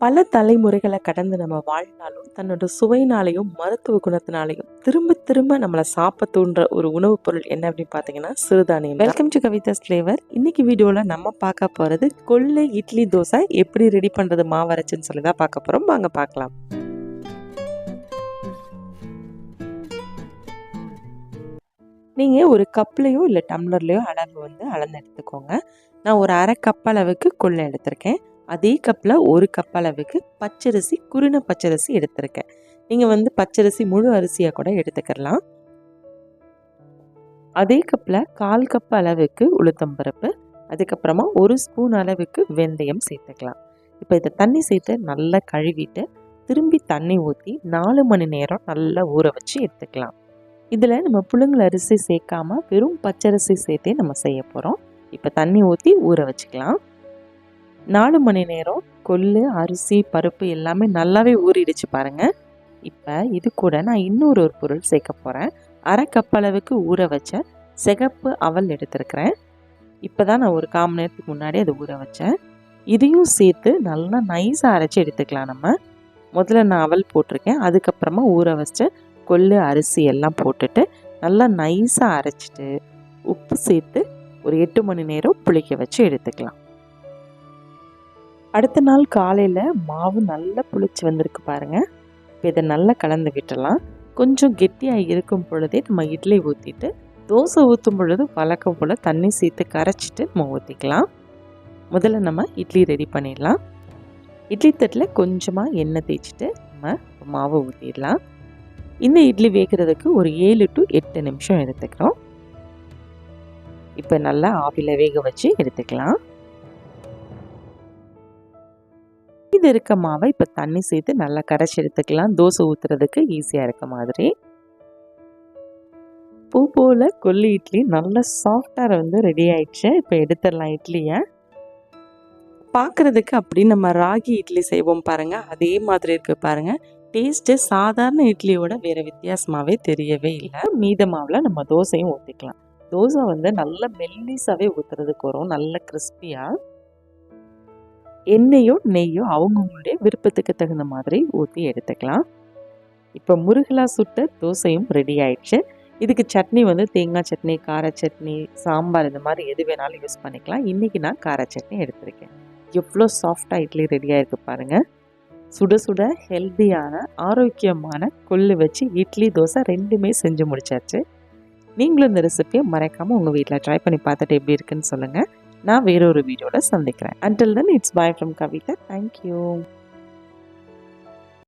பல தலைமுறைகளை கடந்து நம்ம வாழ்ந்தாலும் தன்னோட சுவையினாலையும் மருத்துவ குணத்தினாலையும் திரும்ப திரும்ப நம்மளை சாப்பிட தூண்டுற ஒரு உணவுப் பொருள் என்ன அப்படின்னு பார்த்தீங்கன்னா சிறுதானியம் வெல்கம் டு கவிதா ஃப்ளேவர் இன்னைக்கு வீடியோவில் நம்ம பார்க்க போகிறது கொள்ளை இட்லி தோசை எப்படி ரெடி பண்ணுறது மாவரைச்சுன்னு சொல்லி தான் பார்க்க போகிறோம் வாங்க பார்க்கலாம். நீங்கள் ஒரு கப்லேயோ இல்லை டம்ளர்லேயோ அளவு வந்து அளந்து எடுத்துக்கோங்க. நான் ஒரு அரை கப் அளவுக்கு கொள்ளை எடுத்திருக்கேன். அதே கப்பில் ஒரு கப் அளவுக்கு பச்சரிசி குருண பச்சரிசி எடுத்திருக்கேன். நீங்கள் வந்து பச்சரிசி முழு அரிசியாக கூட எடுத்துக்கலாம். அதே கப்பில் கால் கப் அளவுக்கு உளுத்தம்பருப்பு அதுக்கப்புறமா ஒரு ஸ்பூன் அளவுக்கு வெந்தயம் சேர்த்துக்கலாம். இப்போ இதை தண்ணி சேர்த்து நல்லா கழுவிட்டு திரும்பி தண்ணி ஊற்றி நாலு மணி நேரம் நல்லா ஊற வச்சு எடுத்துக்கலாம். இதில் நம்ம புழுங்கல் அரிசி சேர்க்காம வெறும் பச்சரிசி சேர்த்தே நம்ம செய்ய போகிறோம் இப்போ தண்ணி ஊற்றி ஊற வச்சுக்கலாம். நாலு மணி நேரம் கொள்ளு அரிசி பருப்பு எல்லாமே நல்லாவே ஊறிடுச்சு பாருங்கள் இப்போ இது கூட நான் இன்னொரு ஒரு பொருள் சேர்க்க போகிறேன் அரை கப் அளவுக்கு ஊற வச்ச சிகப்பு அவல் எடுத்திருக்கிறேன். இப்போ தான் நான் ஒரு கால் மணி நேரத்துக்கு முன்னாடி அதை ஊற வச்சேன். இதையும் சேர்த்து நல்லா நைஸாக அரைச்சி எடுத்துக்கலாம் நம்ம. முதல்ல நான் அவல் போட்டிருக்கேன். அதுக்கப்புறமா ஊற வச்ச கொள்ளு அரிசி எல்லாம் போட்டுட்டு நல்லா நைஸாக அரைச்சிட்டு உப்பு சேர்த்து ஒரு எட்டு மணி நேரம் புளிக்க வச்சு எடுத்துக்கலாம். அடுத்த நாள் காலையில் மாவு நல்லா புளிச்சு வந்திருக்கு பாருங்கள் இப்போ இதை நல்லா கலந்து விட்டுடலாம் கொஞ்சம் கெட்டியாக இருக்கும் பொழுதே நம்ம இட்லி ஊற்றிட்டு தோசை ஊற்றும் பொழுது வழக்கம் போல் தண்ணி சேர்த்து கரைச்சிட்டு நம்ம ஊற்றிக்கலாம் முதல்ல நம்ம இட்லி ரெடி பண்ணிடலாம். இட்லி தட்டில் கொஞ்சமாக எண்ணெய் தேய்ச்சிட்டு நம்ம மாவு ஊற்றிடலாம் இந்த இட்லி வேகிறதுக்கு ஒரு ஏழு டு எட்டு நிமிஷம் எடுத்துக்கிறோம் இப்போ நல்லா ஆவியில் வேக வச்சு எடுத்துக்கலாம். மீதி இருக்க மாவை இப்போ தண்ணி சேர்த்து நல்லா கரைச்சி எடுத்துக்கலாம். தோசை ஊற்றுறதுக்கு ஈஸியாக இருக்க மாதிரி. பூ போல் கொல்லி இட்லி நல்லா சாஃப்டாக வந்து ரெடி ஆயிடுச்சு. இப்போ எடுத்துடலாம் இட்லியை. பார்க்குறதுக்கு அப்படி நம்ம ராகி இட்லி செய்வோம் பாருங்கள் அதே மாதிரி இருக்கு பாருங்கள் டேஸ்ட்டு சாதாரண இட்லியோட வேறு வித்தியாசமாகவே தெரியவே இல்லை. மீத மாவில் நம்ம தோசையும் ஊற்றிக்கலாம் தோசை வந்து நல்ல மெல்லிஸாகவே ஊற்றுறதுக்கு வரும். நல்ல கிறிஸ்பியாக எண்ணெயோ நெய்யோ அவங்கவுங்களுடைய விருப்பத்துக்கு தகுந்த மாதிரி ஊற்றி எடுத்துக்கலாம். இப்போ முருகலா சுட்ட தோசையும் ரெடி ஆயிடுச்சு. இதுக்கு சட்னி வந்து தேங்காய் சட்னி கார சட்னி சாம்பார் இந்த மாதிரி எது வேணாலும் யூஸ் பண்ணிக்கலாம். இன்றைக்கி நான் கார சட்னி எடுத்திருக்கேன். எவ்வளோ சாஃப்டாக இட்லி ரெடியாக இருக்குது பாருங்கள் சுட சுட ஹெல்த்தியான ஆரோக்கியமான கொள்ளு வச்சு இட்லி தோசை ரெண்டுமே செஞ்சு முடிச்சாச்சு. நீங்களும் இந்த ரெசிபியை மறக்காமல் உங்கள் வீட்டில் ட்ரை பண்ணி பார்த்துட்டு எப்படி இருக்குன்னு சொல்லுங்கள் நான் வேறொரு வீடியோவில் சந்திக்கிறேன். Until then it's bye from Kavitha thank you